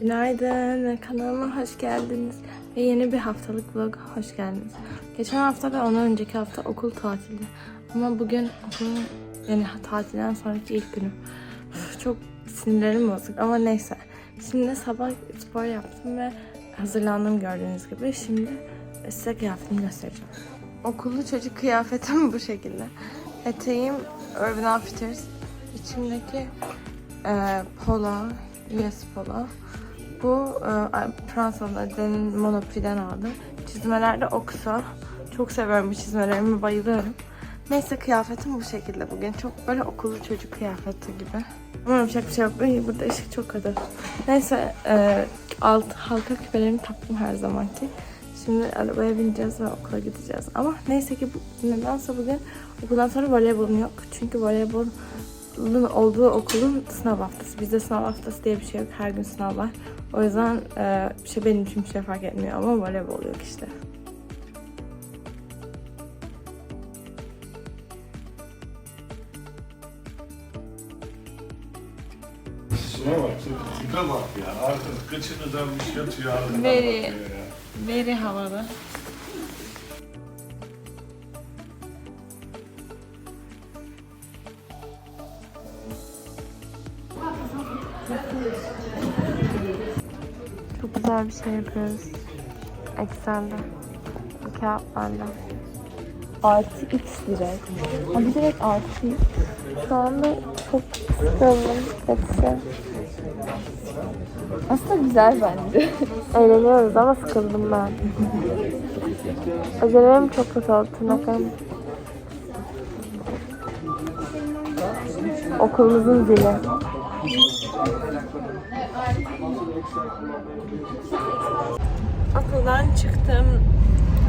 Günaydın, kanalıma hoş geldiniz. Ve yeni bir haftalık vlog hoş geldiniz. Geçen hafta ve ondan önceki hafta okul tatildi. Ama bugün okulun yani tatilden sonraki ilk günüm. Çok sinirlerim bozuk ama neyse. Şimdi sabah spor yaptım ve hazırlandım gördüğünüz gibi. Şimdi size kıyafetimi göstereceğim. Okullu çocuk kıyafetim bu şekilde. Eteğim Urban Outfitters. İçimdeki e, polo, US polo. Bu e, Fransa'da Denin Monoprix'den aldım. Çizmeler de Oxo. Çok seviyorum bu çizmelerimi, bayılıyorum. Neyse kıyafetim bu şekilde bugün. Çok böyle okullu çocuk kıyafeti gibi. Ama yapacak bir şey yok. Ay, burada ışık çok kötü. Neyse e, alt halka küpelerimi taktım her zamanki. Şimdi arabaya bineceğiz ve okula gideceğiz. Ama neyse ki bu, nedense bugün okuldan sonra voleybolum yok. Çünkü voleybolun olduğu okulun sınav haftası. Bizde sınav haftası diye bir şey yok. Her gün sınav var. O yüzden e, bir şey benim için bir şey fark etmiyor ama voleybol yok işte. Şuna bak, tipe bak ya. Artık kıçını dönmüş yatıyor ardından Veri. Veri havada. Güzel bir şey yapıyoruz. Excel'de. Bu kağıtlarla. Artı X direkt. Abi direkt artı X. Şu anda çok sıkıldım. Hepsi. Aslında güzel bence. Eğleniyoruz ama sıkıldım ben. Özellikle çok kötü oldu tırnaklarım. Okulumuzun zili. Okuldan çıktım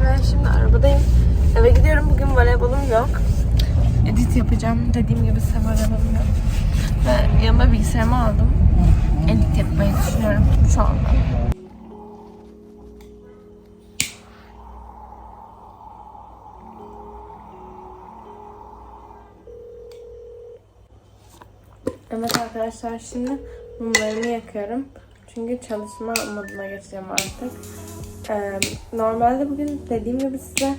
ve şimdi arabadayım. Eve gidiyorum. Bugün voleybolum yok. Edit yapacağım. Dediğim gibi size voleybolum yok. Ve yanıma bilgisayarımı aldım. Edit yapmayı düşünüyorum şu anda. Evet arkadaşlar şimdi mumlarımı yakıyorum. Çünkü çalışma moduna geçeceğim artık. Ee, normalde bugün dediğim gibi size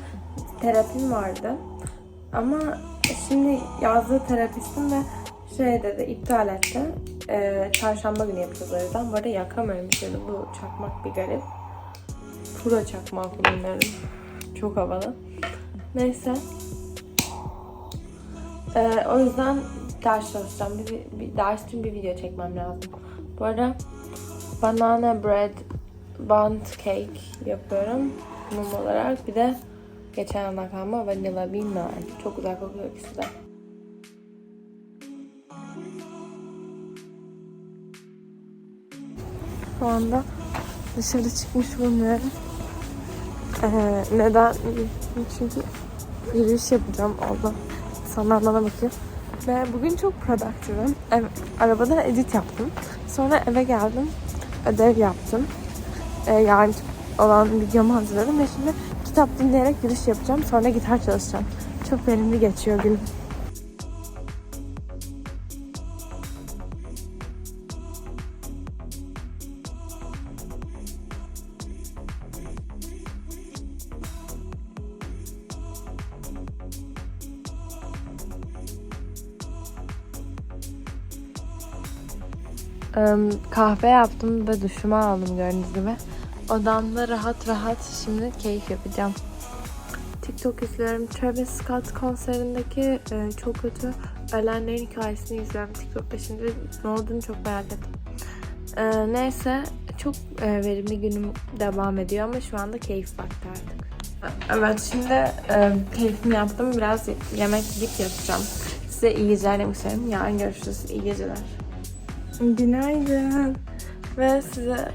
terapim vardı. Ama şimdi yazdığı terapistim ve şey dedi iptal etti. Ee, çarşamba günü yapacağız o yüzden. Bu arada yakamıyorum şimdi bu çakmak bir garip. Pura çakmağı kullanıyorum. Çok havalı. Neyse. Ee, o yüzden ders çalışacağım. Bir, bir ders için bir video çekmem lazım. Bu arada banana bread bun cake yapıyorum mum olarak. Bir de geçen yandan kalma vanilla var. Çok güzel kokuyor ikisi de. Şu anda dışarı çıkmış bulunuyorum. Ee, neden? Çünkü yürüyüş yapacağım. Allah insanlar bana bakıyor. Ve bugün çok productive'ım. Ev, arabada edit yaptım. Sonra eve geldim. Ödev yaptım. Ee, yarın olan videomu hazırladım ve şimdi kitap dinleyerek yürüyüş yapacağım. Sonra gitar çalışacağım. Çok verimli geçiyor günüm. Kahve yaptım ve duşumu aldım gördüğünüz gibi. Odamda rahat rahat şimdi keyif yapacağım. TikTok izliyorum. Travis Scott konserindeki e, çok kötü ölenlerin hikayesini izliyorum TikTok'ta şimdi. Ne olduğunu çok merak ettim. E, neyse çok e, verimli günüm devam ediyor ama şu anda keyif vakti artık. Evet şimdi e, keyfimi yaptım. Biraz yemek yiyip yatacağım. Size iyi geceler demek isterim. Yarın görüşürüz. İyi geceler. Günaydın. Ve size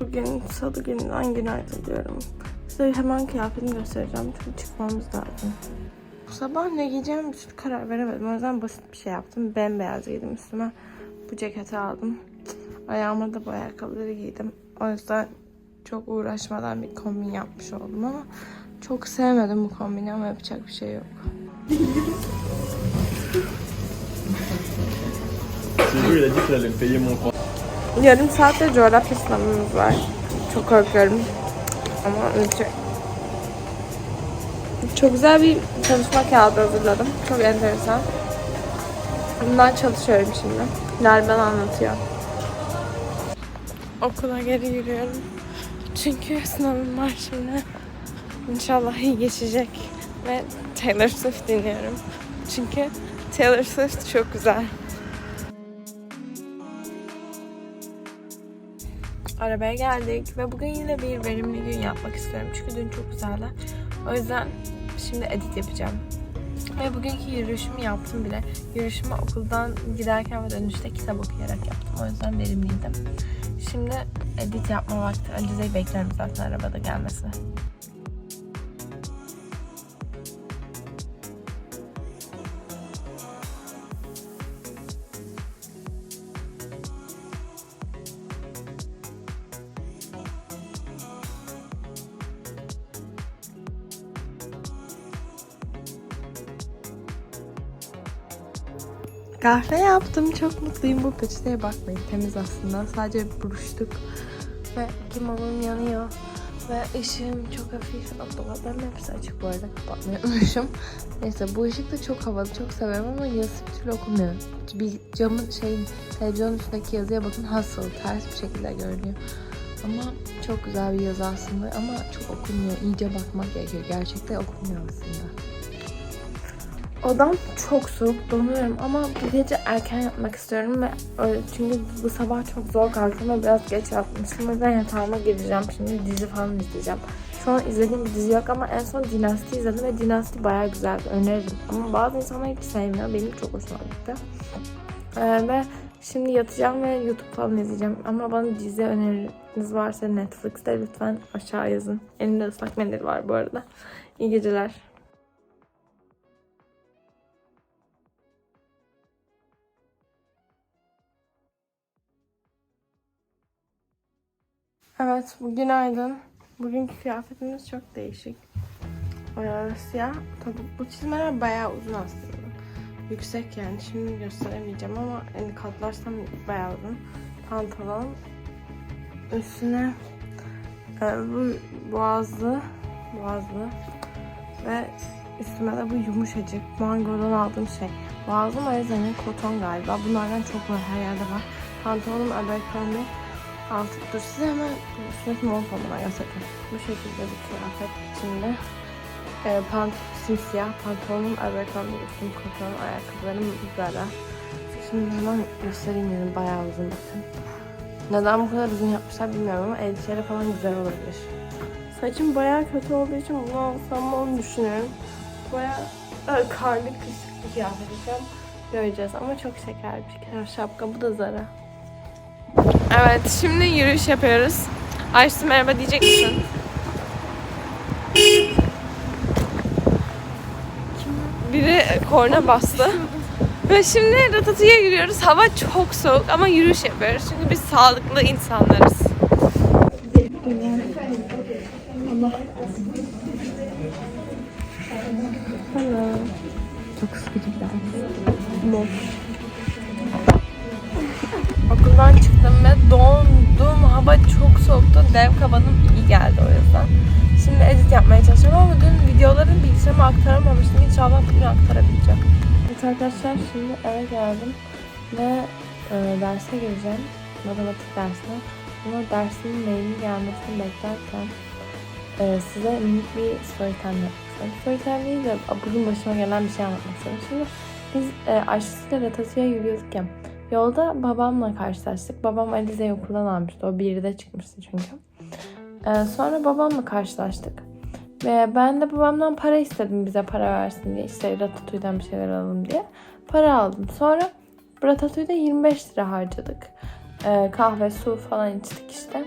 bugün salı gününden günaydın diyorum. Size hemen kıyafetimi göstereceğim çünkü çıkmamız lazım. Bu sabah ne giyeceğim bir türlü karar veremedim. O yüzden basit bir şey yaptım. Bembeyaz giydim üstüme. Bu ceketi aldım. Ayağıma da bu ayakkabıları giydim. O yüzden çok uğraşmadan bir kombin yapmış oldum ama çok sevmedim bu kombini ama yapacak bir şey yok. C'est lui, il a dit qu'il allait me payer mon. Yarım saatte coğrafya sınavımız var. Çok korkuyorum. Ama ölecek. Çok güzel bir çalışma kağıdı hazırladım. Çok enteresan. Bundan çalışıyorum şimdi. Bana anlatıyor. Okula geri yürüyorum. Çünkü sınavım var şimdi. İnşallah iyi geçecek. Ve Taylor Swift dinliyorum. Çünkü Taylor Swift çok güzel. Arabaya geldik ve bugün yine bir verimli gün yapmak istiyorum. Çünkü dün çok güzeldi. O yüzden şimdi edit yapacağım. Ve bugünkü yürüyüşümü yaptım bile. Yürüyüşümü okuldan giderken ve dönüşte kitap okuyarak yaptım. O yüzden verimliydim. Şimdi edit yapma vakti. Öncezeyi beklerim zaten arabada gelmesi. Kahve yaptım. Çok mutluyum. Bu peçeteye bakmayın. Temiz aslında. Sadece buruştuk. Ve limonum yanıyor. Ve ışığım çok hafif. Dolaplarım hepsi açık bu arada. Kapatmayı. Neyse bu ışık da çok havalı. Çok severim ama yazısı bir türlü okumuyor. Bir camın şeyin televizyonun üstündeki yazıya bakın. Hustle. Ters bir şekilde görünüyor. Ama çok güzel bir yazı aslında. Ama çok okunmuyor. İyice bakmak gerekiyor. Gerçekte okunmuyor aslında. Odam çok soğuk, donuyorum ama bu gece erken yatmak istiyorum ve çünkü bu sabah çok zor kalktım ve biraz geç yatmıştım. O yüzden yatağıma gireceğim. Şimdi dizi falan izleyeceğim. Şu an izlediğim bir dizi yok ama en son Dynasty izledim ve Dynasty bayağı güzeldi. Öneririm. Ama bazı insanlar hiç sevmiyor. Benim çok hoşuma gitti. Ee, ve şimdi yatacağım ve YouTube falan izleyeceğim. Ama bana dizi öneriniz varsa Netflix'te lütfen aşağı yazın. Elimde ıslak mendil var bu arada. İyi geceler. Evet, bu günaydın. Bugünkü kıyafetimiz çok değişik. Ee, siyah topuklu çizmeler bayağı uzun aslında. Yüksek yani. Şimdi gösteremeyeceğim ama yani katlarsam bayağı uzun. Pantolon. Üstüne e, bu boğazlı, boğazlı ve üstüme de bu yumuşacık mangodan aldığım şey. Boğazlı Mariza'nın koton galiba. Bunlardan çok var her yerde var. Pantolonum Abercrombie. Altı dur size hemen üstündeki mont olmadan göstereyim. Bu şekilde bir kıyafet içinde. E, pant simsiyah pantolonum Abercrombie üstüm koton ayakkabılarım Zara. Şimdi hemen göstereyim yani bayağı uzun bakın. Neden bu kadar uzun yapmışlar bilmiyorum ama elbiseyle falan güzel olabilir. Saçım bayağı kötü olduğu için bunu alsam mı onu düşünüyorum. Bayağı e, karlı kışlık bir kıyafet göreceğiz ama çok şeker bir kıyafet. Şapka bu da Zara. Evet, şimdi yürüyüş yapıyoruz. Ayşe merhaba diyecek misin? Biri korna bastı. Ve şimdi Ratatouille'ye yürüyoruz. Hava çok soğuk ama yürüyüş yapıyoruz. Çünkü biz sağlıklı insanlarız. Hello. Çok sıkıcı bir Okuldan ve dondum. Hava çok soğuktu. Dev kabanım iyi geldi o yüzden. Şimdi edit yapmaya çalışıyorum ama dün videoların bilgisayarıma aktaramamıştım. İnşallah bugün aktarabileceğim. Evet arkadaşlar şimdi eve geldim ve e, derse gireceğim. Matematik dersine. Ama dersin mailin gelmesini beklerken e, size minik bir story time yapmak. Story time değil de bugün başıma gelen bir şey anlatmak istiyorum. Şimdi biz e, Ayşe'siyle Ratatouille'ye yürüyorduk ya. Yolda babamla karşılaştık. Babam Alize'yi okuldan almıştı. O birde çıkmıştı çünkü. Ee, sonra babamla karşılaştık. Ve ben de babamdan para istedim bize para versin diye. İşte Ratatouille'den bir şeyler alalım diye. Para aldım. Sonra Ratatouille'de 25 lira harcadık. Ee, kahve, su falan içtik işte.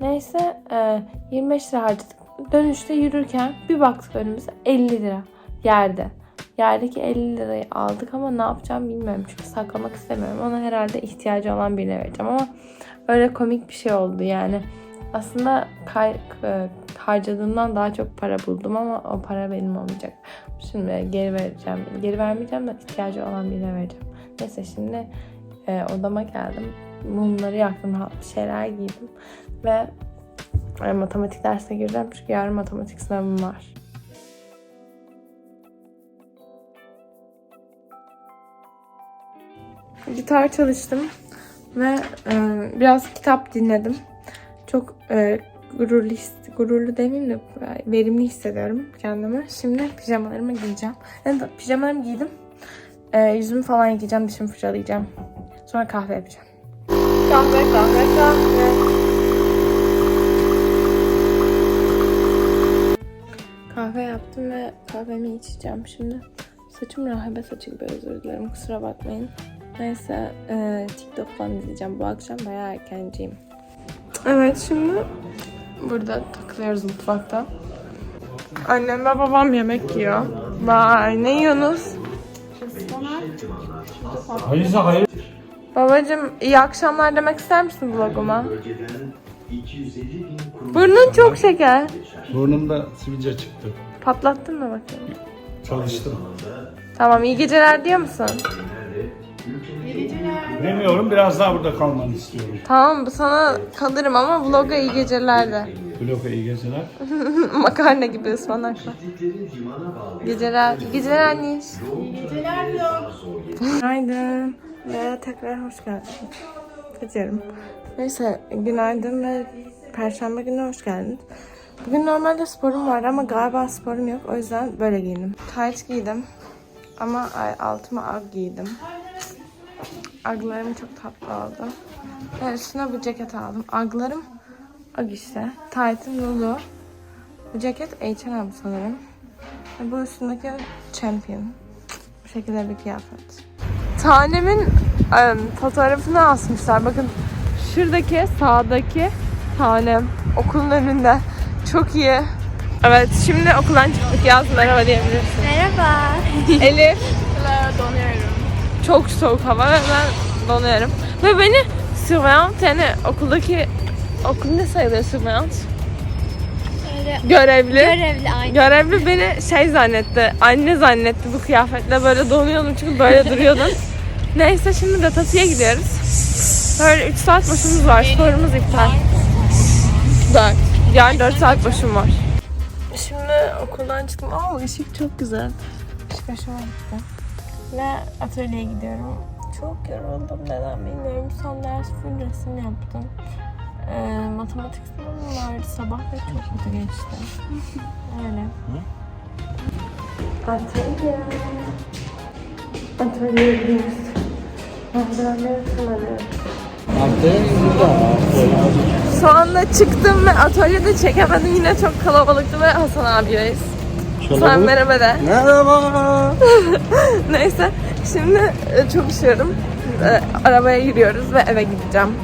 Neyse e, 25 lira harcadık. Dönüşte yürürken bir baktık önümüze 50 lira yerde. Yerdeki 50 lirayı aldık ama ne yapacağım bilmiyorum. Çünkü saklamak istemiyorum. Ona herhalde ihtiyacı olan birine vereceğim ama öyle komik bir şey oldu yani. Aslında kay, e, harcadığımdan daha çok para buldum ama o para benim olmayacak. Şimdi geri vereceğim. Geri vermeyeceğim de ihtiyacı olan birine vereceğim. Neyse şimdi e, odama geldim. mumları yaktım, bir şeyler giydim. Ve e, matematik dersine gireceğim çünkü yarın matematik sınavım var. Gitar çalıştım ve e, biraz kitap dinledim. Çok e, gururlu, gururlu demeyeyim de e, verimli hissediyorum kendimi. Şimdi pijamalarımı giyeceğim. Yani pijamalarımı giydim. E, yüzümü falan yıkayacağım, dişimi fırçalayacağım. Sonra kahve yapacağım. Kahve, kahve, kahve. Kahve yaptım ve kahvemi içeceğim şimdi. Saçım rahibe saçı gibi özür dilerim kusura bakmayın. Neyse e, TikTok falan izleyeceğim bu akşam bayağı erkenciyim. Evet şimdi burada takılıyoruz mutfakta. Annem ve babam yemek yiyor. Vay ne yiyorsunuz? Hayırsa hayır. Babacım iyi akşamlar demek ister misin vloguma? Burnun çok şeker. Burnumda sivilce çıktı. Patlattın mı bakayım? Çalıştım. Tamam iyi geceler diyor musun? Bilmiyorum biraz daha burada kalmanı istiyorum. Tamam sana kalırım ama vloga iyi geceler de. Bloka iyi geceler. Makarna gibi ıspanakla. Geceler, iyi geceler anne. Günaydın. Ve tekrar hoş geldin. Kaçıyorum. Neyse günaydın ve perşembe günü hoş geldin. Bugün normalde sporum vardı ama galiba sporum yok. O yüzden böyle giyindim. Tight giydim. Ama altıma ag giydim. Aglarım çok tatlı oldu. Ve üstüne bu ceket aldım. Aglarım ag işte. Tight'ım Lulu. Bu ceket H&M sanırım. Ve bu üstündeki Champion. Bu şekilde bir kıyafet. Tanemin em, fotoğrafını asmışlar. Bakın şuradaki sağdaki tanem okulun önünde. Çok iyi. Evet şimdi okuldan çıktık. Yaz merhaba diyebilirsin. Merhaba. Elif. Çok soğuk hava ve ben donuyorum. Ve beni surveillant yani okuldaki okul ne sayılıyor surveillant? Görevli. görevli aynı. Görevli beni şey zannetti, anne zannetti bu kıyafetle böyle donuyordum çünkü böyle duruyordum. Neyse şimdi Datasi'ye gidiyoruz. Böyle 3 saat boşumuz var, sporumuz iptal. 4. Yani 4 saat boşum var. Şimdi okuldan çıktım. Aa ışık çok güzel. Işık hoşuma gitti. Ve atölyeye gidiyorum. Çok yoruldum neden bilmiyorum. Son ders full resim yaptım. Ee, matematik sınavım vardı sabah ve çok kötü geçti. Öyle. Atölye. Atölyeye gidiyoruz. Malzemeleri kullanıyorum. Şu anda çıktım ve atölyede çekemedim. Yine çok kalabalıktı ve Hasan abiyeyiz. Sen merhaba de. Merhaba. Neyse şimdi e, çok üşüyorum. E, Arabaya giriyoruz ve eve gideceğim.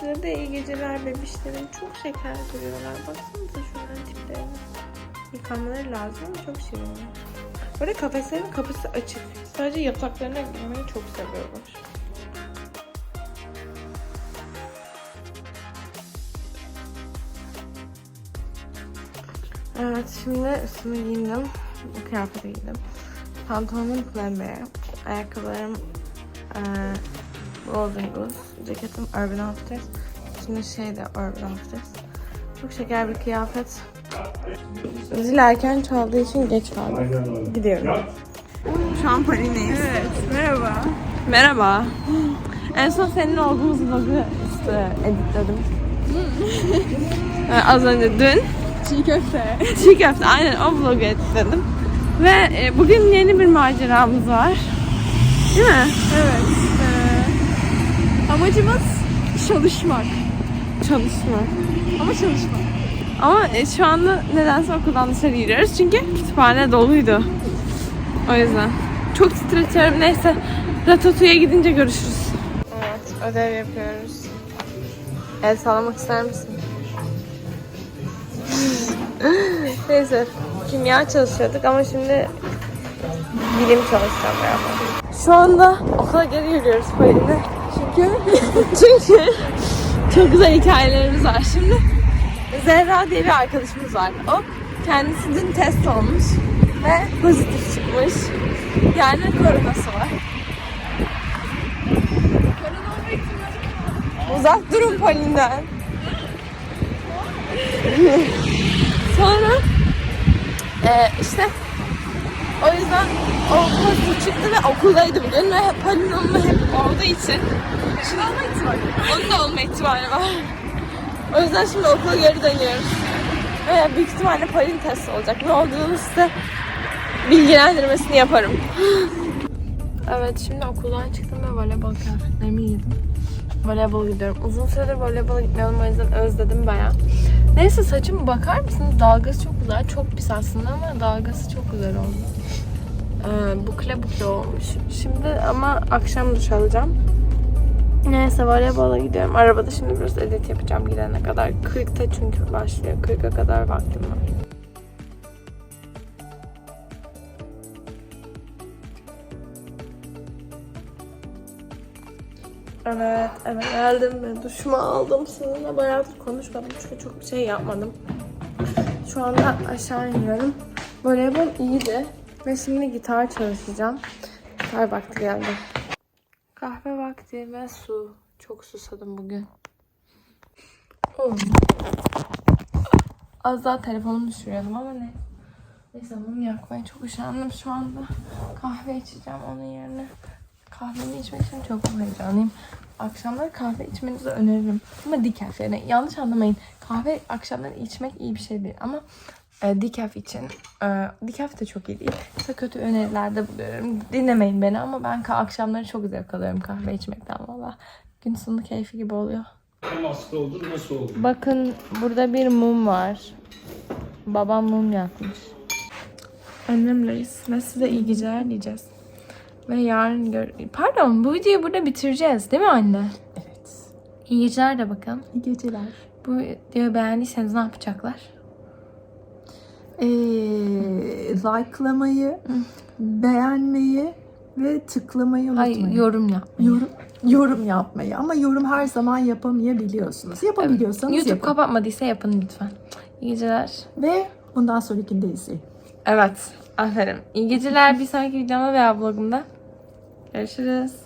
Size de iyi geceler bebişlerim. Çok şeker duruyorlar. Baksanıza şunların tiplerine. Yıkanmaları lazım ama çok şirinler. Böyle kafeslerin kapısı açık. Sadece yataklarına girmeyi çok seviyorlar. Evet şimdi üstümü giyindim. Bu kıyafeti giydim. Pantolonum pembe. Ayakkabılarım eee Golden Goose. Ceketim Urban Outfitters. Şimdi şey de Urban Outfitters. Çok şeker bir kıyafet. Zil erken çaldığı için geç kaldım. Gidiyorum. Şu an Paris'teyiz. Evet, merhaba. Merhaba. En son senin olduğumuz vlogu işte editledim. Az önce dün. Çiğ köfte. Çiğ köfte aynen o vlogu editledim. Ve e, bugün yeni bir maceramız var. Değil mi? Evet. Ee, amacımız çalışmak. Çalışma. Ama çalışmak. Ama e, şu anda nedense okuldan dışarı yürüyoruz çünkü kütüphane doluydu. O yüzden. Çok titretiyorum. Neyse. Ratatouille'ye gidince görüşürüz. Evet. Ödev yapıyoruz. El sallamak ister misin? Neyse. Kimya çalışıyorduk ama şimdi bilim çalışacağım beraber. Şu anda okula geri yürüyoruz Paris'e. Çünkü çünkü çok güzel hikayelerimiz var. Şimdi Zehra diye bir arkadaşımız var. O kendisi dün test olmuş ve pozitif çıkmış. Yani koronası var. Uzak durun Palin'den. Sonra e, işte o yüzden o okul çıktı ve okuldaydı bugün ve Palin onunla hep olduğu için şimdi olma ihtimali Onun da olma ihtimali var. O yüzden şimdi okula geri dönüyoruz. Ve büyük ihtimalle Palin testi olacak. Ne olduğunu size bilgilendirmesini yaparım. Evet şimdi okuldan çıktım ve voleybol kıyafetlerimi giydim. Voleybol gidiyorum. Uzun süredir voleybola gitmiyorum o yüzden özledim baya. Neyse saçıma bakar mısınız? Dalgası çok güzel. Çok pis aslında ama dalgası çok güzel oldu. Ee, bukle bukle olmuş. Şimdi ama akşam duş alacağım. Neyse voleybola gidiyorum. Arabada şimdi biraz edit yapacağım gidene kadar. 40'ta çünkü başlıyor. 40'a kadar vaktim var. Evet, evet geldim ve duşumu aldım. Sizinle bayağıdır konuşmadım çünkü çok bir şey yapmadım. Şu anda aşağı iniyorum. Voleybol iyiydi ve şimdi gitar çalışacağım. Gitar vakti geldi. Kahve vakti ve su. Çok susadım bugün. Az daha telefonumu düşürüyordum ama ne? Neyse mum yakmaya çok üşendim şu anda. Kahve içeceğim onun yerine. Kahvemi içmek için çok heyecanlıyım. Akşamları kahve içmenizi öneririm. Ama decaf yani yanlış anlamayın. Kahve akşamları içmek iyi bir şey değil ama e, decaf için e, decaf da çok iyi değil. Kısa kötü önerilerde buluyorum. Dinlemeyin beni ama ben ka- akşamları çok zevk alıyorum kahve içmekten valla. Gün sonu keyfi gibi oluyor. Hasta oldun nasıl oldu? Bakın burada bir mum var. Babam mum yakmış. Annemleyiz ve size iyi geceler diyeceğiz. Ve yarın gör... Pardon bu videoyu burada bitireceğiz değil mi anne? Evet. İyi geceler de bakın. İyi geceler. Bu videoyu beğendiyseniz ne yapacaklar? Ee, likelamayı, beğenmeyi ve tıklamayı unutmayın. Hayır yorum yapmayın. yorum, yorum yapmayı ama yorum her zaman yapamayabiliyorsunuz. Yapabiliyorsanız YouTube yapın. kapatmadıysa yapın lütfen. İyi geceler. Ve bundan sonrakinde izleyin. Evet. Aferin. İyi geceler. Bir sonraki videomda veya vlogumda. Görüşürüz.